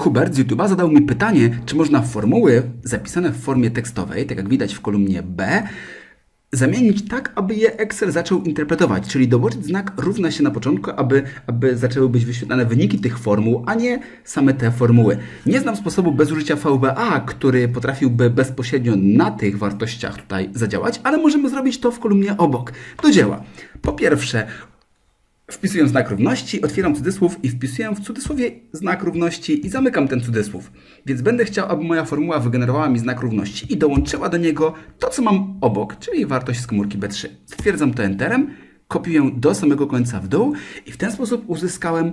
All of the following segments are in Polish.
Hubert z YouTube'a zadał mi pytanie, czy można formuły zapisane w formie tekstowej, tak jak widać w kolumnie B, zamienić tak, aby je Excel zaczął interpretować, czyli dołożyć znak równa się na początku, aby, aby zaczęły być wyświetlane wyniki tych formuł, a nie same te formuły. Nie znam sposobu bez użycia VBA, który potrafiłby bezpośrednio na tych wartościach tutaj zadziałać, ale możemy zrobić to w kolumnie obok. Do dzieła. Po pierwsze, Wpisuję znak równości, otwieram cudzysłów i wpisuję w cudzysłowie znak równości i zamykam ten cudzysłów. Więc będę chciał, aby moja formuła wygenerowała mi znak równości i dołączyła do niego to, co mam obok, czyli wartość z komórki B3. Stwierdzam to Enterem, kopiuję do samego końca w dół i w ten sposób uzyskałem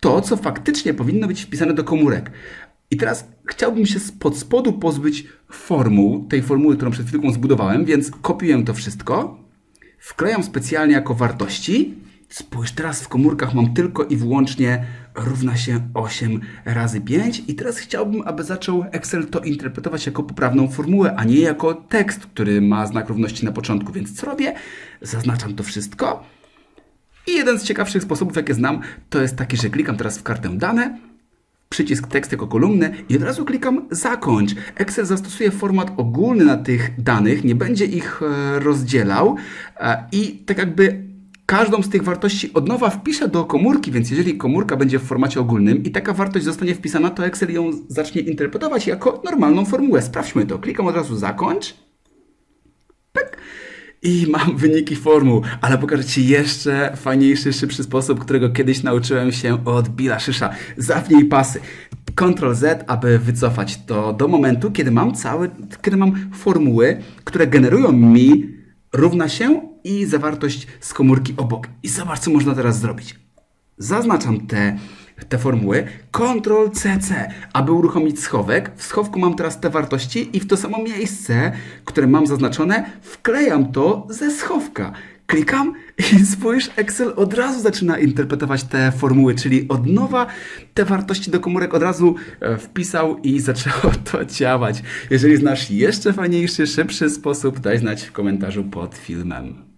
to, co faktycznie powinno być wpisane do komórek. I teraz chciałbym się spod spodu pozbyć formuł, tej formuły, którą przed chwilką zbudowałem, więc kopiuję to wszystko, wklejam specjalnie jako wartości. Spójrz, teraz w komórkach mam tylko i wyłącznie równa się 8 razy 5 i teraz chciałbym, aby zaczął Excel to interpretować jako poprawną formułę, a nie jako tekst, który ma znak równości na początku. Więc co robię? Zaznaczam to wszystko. I jeden z ciekawszych sposobów, jakie znam, to jest taki, że klikam teraz w kartę dane, przycisk tekst jako kolumnę i od razu klikam zakończ. Excel zastosuje format ogólny na tych danych, nie będzie ich e, rozdzielał e, i tak jakby każdą z tych wartości od nowa wpiszę do komórki, więc jeżeli komórka będzie w formacie ogólnym i taka wartość zostanie wpisana, to Excel ją zacznie interpretować jako normalną formułę. Sprawdźmy to. Klikam od razu zakończ. I mam wyniki formuł, ale pokażę Ci jeszcze fajniejszy, szybszy sposób, którego kiedyś nauczyłem się od Billa Szysza. Zapnij pasy. Ctrl Z, aby wycofać to do momentu, kiedy mam kiedy mam formuły, które generują mi równa się i zawartość z komórki obok. I zobacz, co można teraz zrobić. Zaznaczam te, te formuły, Ctrl CC, aby uruchomić schowek. W schowku mam teraz te wartości i w to samo miejsce, które mam zaznaczone, wklejam to ze schowka. Klikam i spójrz, Excel od razu zaczyna interpretować te formuły, czyli od nowa te wartości do komórek od razu e, wpisał i zaczęło to działać. Jeżeli znasz jeszcze fajniejszy, szybszy sposób, daj znać w komentarzu pod filmem.